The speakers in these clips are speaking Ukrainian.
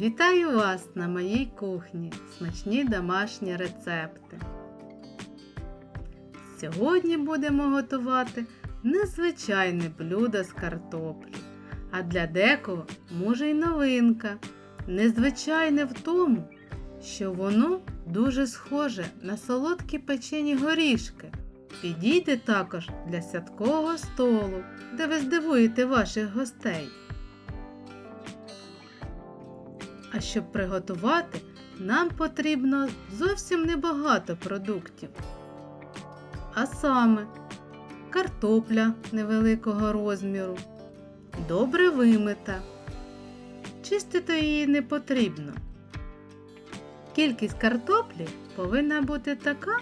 Вітаю вас на моїй кухні. Смачні домашні рецепти. Сьогодні будемо готувати незвичайне блюдо з картоплі. А для декого може й новинка. Незвичайне в тому, що воно дуже схоже на солодкі печені горішки. Підійде також для святкового столу, де ви здивуєте ваших гостей. А щоб приготувати, нам потрібно зовсім небагато продуктів. А саме картопля невеликого розміру, добре вимита. Чистити її не потрібно. Кількість картоплі повинна бути така,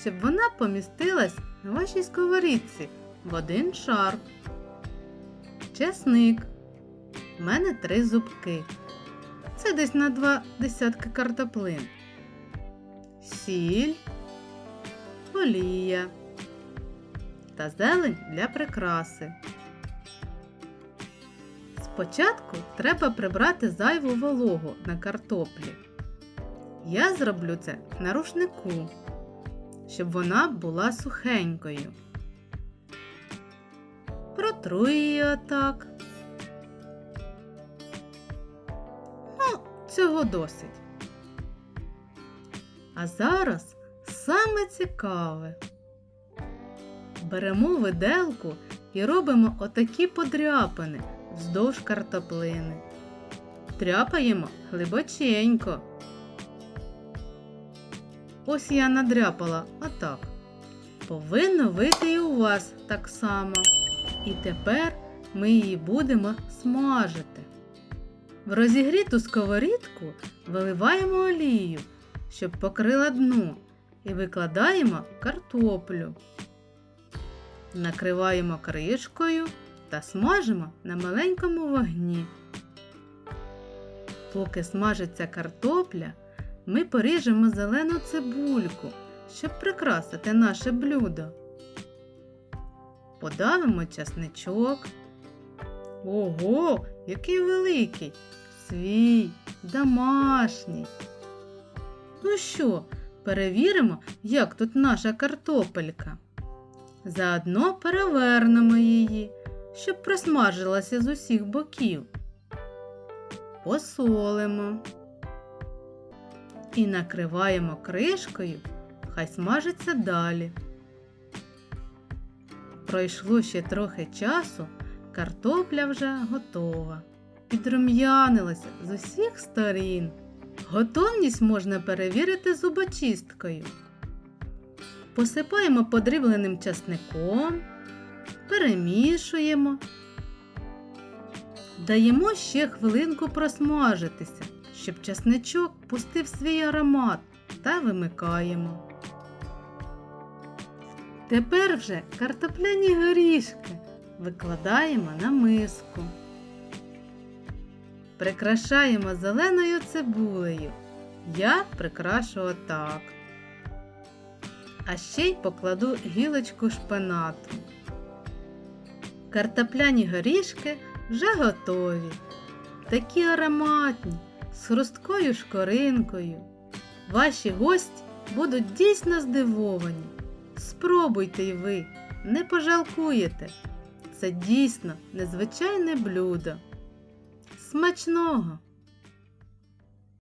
щоб вона помістилась на вашій сковорідці в один шар. Чесник. У мене три зубки. Це десь на два десятки картоплин. Сіль, олія та зелень для прикраси. Спочатку треба прибрати зайву вологу на картоплі. Я зроблю це на рушнику, щоб вона була сухенькою. Протру її отак. Цього досить. А зараз саме цікаве. Беремо виделку і робимо отакі подряпини вздовж картоплини. Тряпаємо глибоченько. Ось я надряпала отак. Повинно вийти і у вас так само. І тепер ми її будемо смажити. В розігріту сковорідку виливаємо олію, щоб покрила дно, і викладаємо картоплю. Накриваємо кришкою та смажимо на маленькому вогні. Поки смажиться картопля, ми поріжемо зелену цибульку, щоб прикрасити наше блюдо. Подавимо часничок. Ого, який великий! Свій, домашній. Ну що, перевіримо, як тут наша картопелька. Заодно перевернемо її, щоб просмажилася з усіх боків. Посолимо і накриваємо кришкою, хай смажиться далі. Пройшло ще трохи часу, картопля вже готова. Підрум'янилася з усіх сторін. Готовність можна перевірити зубочисткою. Посипаємо подрібленим часником, перемішуємо. Даємо ще хвилинку просмажитися, щоб часничок пустив свій аромат та вимикаємо. Тепер вже картопляні горішки викладаємо на миску. Прикрашаємо зеленою цибулею. Я прикрашу отак. А ще й покладу гілочку шпинату. Картопляні горішки вже готові. Такі ароматні, з хрусткою шкоринкою. Ваші гості будуть дійсно здивовані. Спробуйте й ви, не пожалкуєте. Це дійсно незвичайне блюдо. Смачного!